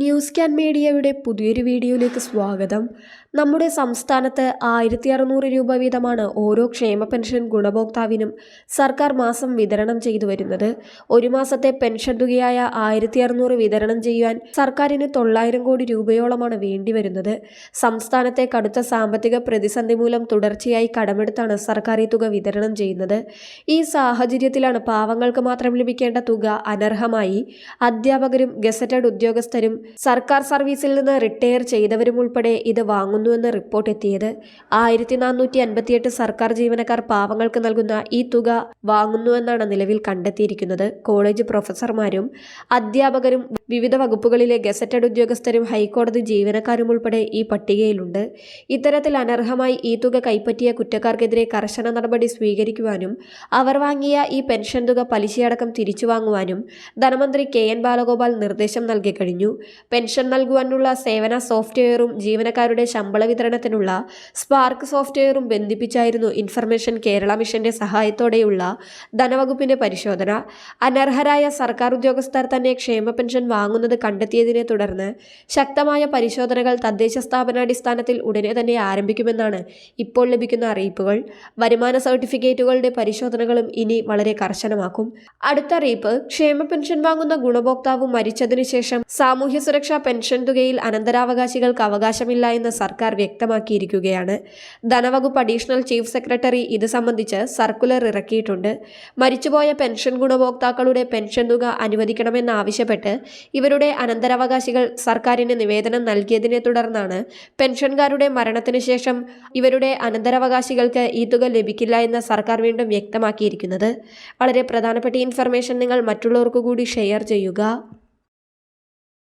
News can മീഡിയയുടെ പുതിയൊരു വീഡിയോയിലേക്ക് സ്വാഗതം. നമ്മുടെ സംസ്ഥാനത്ത് ആയിരത്തി അറുന്നൂറ് രൂപ വീതമാണ് ഓരോ ക്ഷേമ പെൻഷൻ ഗുണഭോക്താവിനും സർക്കാർ മാസം വിതരണം ചെയ്തു വരുന്നത്. ഒരു മാസത്തെ പെൻഷൻ തുകയായ ആയിരത്തി അറുന്നൂറ് വിതരണം ചെയ്യുവാൻ സർക്കാരിന് തൊള്ളായിരം കോടി രൂപയോളമാണ് വേണ്ടിവരുന്നത് സംസ്ഥാനത്തെ കടുത്ത സാമ്പത്തിക പ്രതിസന്ധി മൂലം തുടർച്ചയായി കടമെടുത്താണ് സർക്കാർ ഈ തുക വിതരണം ചെയ്യുന്നത്. ഈ സാഹചര്യത്തിലാണ് പാവങ്ങൾക്ക് മാത്രം ലഭിക്കേണ്ട തുക അനർഹമായി. അധ്യാപകരും ഗസറ്റഡ് ഉദ്യോഗസ്ഥരും സർക്കാർ സർവീസിൽ നിന്ന് റിട്ടയർ ചെയ്തവരും ഉൾപ്പെടെ ഇത് വാങ്ങുന്നുവെന്ന് റിപ്പോർട്ട് എത്തിയത്. ആയിരത്തി നാനൂറ്റി അൻപത്തിയെട്ട് സർക്കാർ ജീവനക്കാർ പാവങ്ങൾക്ക് നൽകുന്ന ഈ തുക വാങ്ങുന്നുവെന്നാണ് നിലവിൽ കണ്ടെത്തിയിരിക്കുന്നത്. കോളേജ് പ്രൊഫസർമാരും അധ്യാപകരും വിവിധ വകുപ്പുകളിലെ ഗസറ്റഡ് ഉദ്യോഗസ്ഥരും ഹൈക്കോടതി ജീവനക്കാരും ഉൾപ്പെടെ ഈ പട്ടികയിലുണ്ട്. ഇത്തരത്തിൽ അനർഹമായി ഈ തുക കൈപ്പറ്റിയ കുറ്റക്കാർക്കെതിരെ കർശന നടപടി സ്വീകരിക്കുവാനും അവർ വാങ്ങിയ ഈ പെൻഷൻ തുക പലിശയടക്കം തിരിച്ചു വാങ്ങുവാനും ധനമന്ത്രി കെ എൻ ബാലഗോപാൽ നിർദ്ദേശം നൽകി കഴിഞ്ഞു. പെൻഷൻ നൽകുവാനുള്ള സേവന സോഫ്റ്റ്വെയറും ജീവനക്കാരുടെ ശമ്പള വിതരണത്തിനുള്ള സ്പാർക്ക് സോഫ്റ്റ്വെയറും ബന്ധിപ്പിച്ചായിരുന്നു ഇൻഫർമേഷൻ കേരള മിഷന്റെ സഹായത്തോടെയുള്ള ധനവകുപ്പിന്റെ പരിശോധന. അനർഹരായ സർക്കാർ ഉദ്യോഗസ്ഥർ തന്നെ ക്ഷേമ പെൻഷൻ വാങ്ങുന്നത് കണ്ടെത്തിയതിനെ തുടർന്ന് ശക്തമായ പരിശോധനകൾ തദ്ദേശ സ്ഥാപനാടിസ്ഥാനത്തിൽ ഉടനെ തന്നെ ആരംഭിക്കുമെന്നാണ് ഇപ്പോൾ ലഭിക്കുന്ന അറിയിപ്പുകൾ. വരുമാന സർട്ടിഫിക്കറ്റുകളുടെ പരിശോധനകളും ഇനി വളരെ കർശനമാക്കും. അടുത്ത അറിയിപ്പ് ക്ഷേമ പെൻഷൻ വാങ്ങുന്ന ഗുണഭോക്താവ് മരിച്ചതിനു ശേഷം സാമൂഹ്യ സുരക്ഷാ പെൻഷൻ തുകയിൽ അനന്തരാവകാശികൾക്ക് അവകാശമില്ല എന്ന് സർക്കാർ വ്യക്തമാക്കിയിരിക്കുകയാണ്. ധനവകുപ്പ് അഡീഷണൽ ചീഫ് സെക്രട്ടറി ഇത് സംബന്ധിച്ച് സർക്കുലർ ഇറക്കിയിട്ടുണ്ട്. മരിച്ചുപോയ പെൻഷൻ ഗുണഭോക്താക്കളുടെ പെൻഷൻ തുക അനുവദിക്കണമെന്നാവശ്യപ്പെട്ട് ഇവരുടെ അനന്തരാവകാശികൾ സർക്കാരിന് നിവേദനം നൽകിയതിനെ തുടർന്നാണ് പെൻഷൻകാരുടെ മരണത്തിന് ശേഷം ഇവരുടെ അനന്തരാവകാശികൾക്ക് ഈ തുക ലഭിക്കില്ല എന്ന് സർക്കാർ വീണ്ടും വ്യക്തമാക്കിയിരിക്കുന്നത്. വളരെ പ്രധാനപ്പെട്ട ഇൻഫർമേഷൻ നിങ്ങൾ മറ്റുള്ളവർക്ക് കൂടി ഷെയർ ചെയ്യുക.